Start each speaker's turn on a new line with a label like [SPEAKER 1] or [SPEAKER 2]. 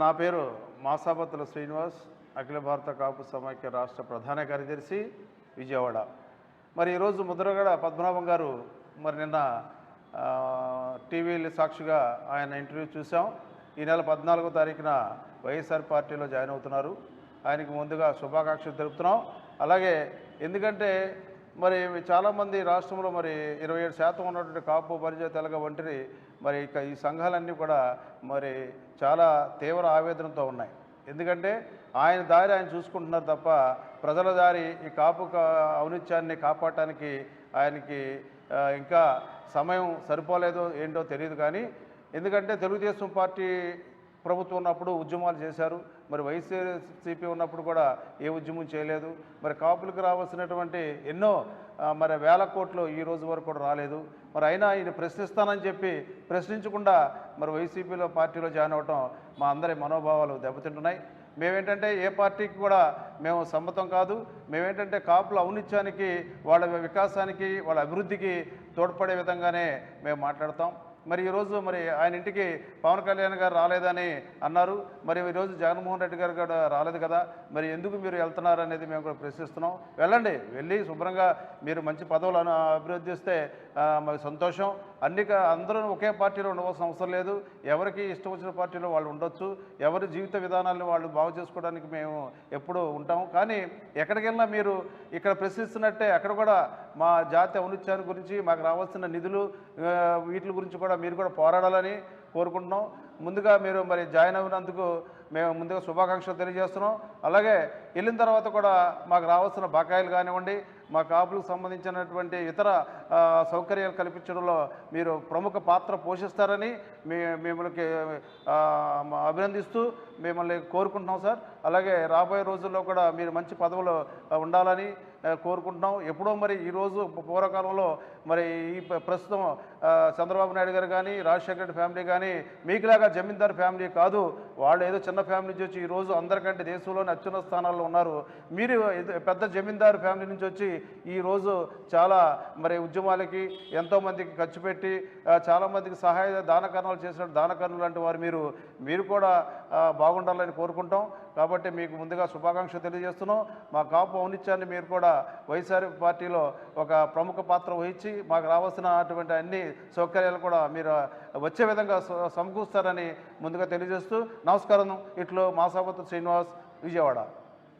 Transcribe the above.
[SPEAKER 1] నా పేరు మాసాపత్తుల శ్రీనివాస్ అఖిల భారత కాపు సమాఖ్య రాష్ట్ర ప్రధాన కార్యదర్శి విజయవాడ. మరి ఈరోజు ముద్రగడ పద్మనాభం గారు మరి నిన్న టీవీలు సాక్షిగా ఆయన ఇంటర్వ్యూ చూసాం ఈ నెల పద్నాలుగో తారీఖున వైఎస్ఆర్ పార్టీలో జాయిన్ అవుతున్నారు. ఆయనకి ముందుగా శుభాకాంక్షలు తెలుపుతున్నాం. అలాగే ఎందుకంటే మరి చాలామంది రాష్ట్రంలో మరి ఇరవై ఏడు శాతం ఉన్నటువంటి కాపు పరిచయ తెలగ వంటివి మరి ఇక ఈ సంఘాలన్నీ కూడా మరి చాలా తీవ్ర ఆవేదనతో ఉన్నాయి. ఎందుకంటే ఆయన దారి ఆయన చూసుకుంటున్నారు తప్ప ప్రజల దారి ఈ కాపు ఔనిత్యాన్ని కాపాడటానికి ఆయనకి ఇంకా సమయం సరిపోలేదో ఏంటో తెలియదు కానీ ఎందుకంటే తెలుగుదేశం పార్టీ ప్రభుత్వం ఉన్నప్పుడు ఉద్యమాలు చేశారు. మరి వైసీపీ ఉన్నప్పుడు కూడా ఏ ఉద్యమం చేయలేదు. మరి కాపులకు రావాల్సినటువంటి ఎన్నో మరి వేల కోట్లు ఈ రోజు వరకు కూడా రాలేదు. మరి అయినా ఈయన ప్రశ్నిస్తానని చెప్పి ప్రశ్నించకుండా మరి వైసీపీలో పార్టీలో జాయిన్ అవటం మా అందరి మనోభావాలు దెబ్బతింటున్నాయి. మేమేంటంటే ఏ పార్టీకి కూడా మేము సమ్మతం కాదు. మేమేంటంటే కాపుల ఔనిత్యానికి వాళ్ళ వికాసానికి వాళ్ళ అభివృద్ధికి తోడ్పడే విధంగానే మేము మాట్లాడతాం. మరి ఈరోజు మరి ఆయన ఇంటికి పవన్ కళ్యాణ్ గారు రాలేదని అన్నారు. మరి ఈరోజు జగన్మోహన్ రెడ్డి గారు కూడా రాలేదు కదా. మరి ఎందుకు మీరు వెళ్తున్నారు అనేది మేము కూడా ప్రశ్నిస్తున్నాం. వెళ్ళండి వెళ్ళి శుభ్రంగా మీరు మంచి పదవులను అభివృద్ధి చేస్తే మాకు సంతోషం. అన్ని అందరూ ఒకే పార్టీలో ఉండవలసిన అవసరం లేదు. ఎవరికి ఇష్టం వచ్చిన పార్టీలో వాళ్ళు ఉండొచ్చు. ఎవరి జీవిత విధానాలను వాళ్ళు బాగు చేసుకోవడానికి మేము ఎప్పుడూ ఉంటాము. కానీ ఎక్కడికి వెళ్ళినా మీరు ఇక్కడ ప్రశ్నిస్తున్నట్టే అక్కడ కూడా మా జాతి ఔనిత్యాన్ని గురించి మాకు రావాల్సిన నిధులు వీటి గురించి కూడా మీరు కూడా పోరాడాలని కోరుకుంటున్నాం. ముందుగా మీరు మరి జాయిన్ అయినందుకు మేము ముందుగా శుభాకాంక్షలు తెలియజేస్తున్నాం. అలాగే వెళ్ళిన తర్వాత కూడా మాకు రావాల్సిన బకాయిలు కానివ్వండి మా కాపులకు సంబంధించినటువంటి ఇతర సౌకర్యాలు కల్పించడంలో మీరు ప్రముఖ పాత్ర పోషిస్తారని మీ మిమ్మల్ని అభినందిస్తూ మిమ్మల్ని కోరుకుంటున్నాం సార్. అలాగే రాబోయే రోజుల్లో కూడా మీరు మంచి పదవులు ఉండాలని కోరుకుంటున్నాం. ఎప్పుడో మరి ఈరోజు పూర్వకాలంలో మరి ఈ ప్రస్తుతం చంద్రబాబు నాయుడు గారు కానీ రాజశేఖర రెడ్డి ఫ్యామిలీ కానీ మీకులాగా జమీందార్ ఫ్యామిలీ కాదు. వాళ్ళు ఏదో చిన్న ఫ్యామిలీ నుంచి వచ్చి ఈరోజు అందరికంటే దేశంలోని అత్యున్నత స్థానాల్లో ఉన్నారు. మీరు పెద్ద జమీందారు ఫ్యామిలీ నుంచి వచ్చి ఈరోజు చాలా మరి ఉద్యమాలకి ఎంతోమందికి ఖర్చు పెట్టి చాలామందికి సహాయ దానకరణాలు చేసిన దానకరణలు లాంటి వారు మీరు మీరు కూడా బాగుండాలని కోరుకుంటాం. కాబట్టి మీకు ముందుగా శుభాకాంక్షలు తెలియజేస్తున్నాం. మా కాపు ఔనిత్యాన్ని మీరు కూడా వైఎస్ఆర్ పార్టీలో ఒక ప్రముఖ పాత్ర వహించి మాకు రావాల్సిన అటువంటి అన్ని సౌకర్యాలు కూడా మీరు వచ్చే విధంగా సమకూరుస్తారని ముందుగా తెలియజేస్తూ నమస్కారం. ఇట్లు మాసాపతి శ్రీనివాస్ విజయవాడ.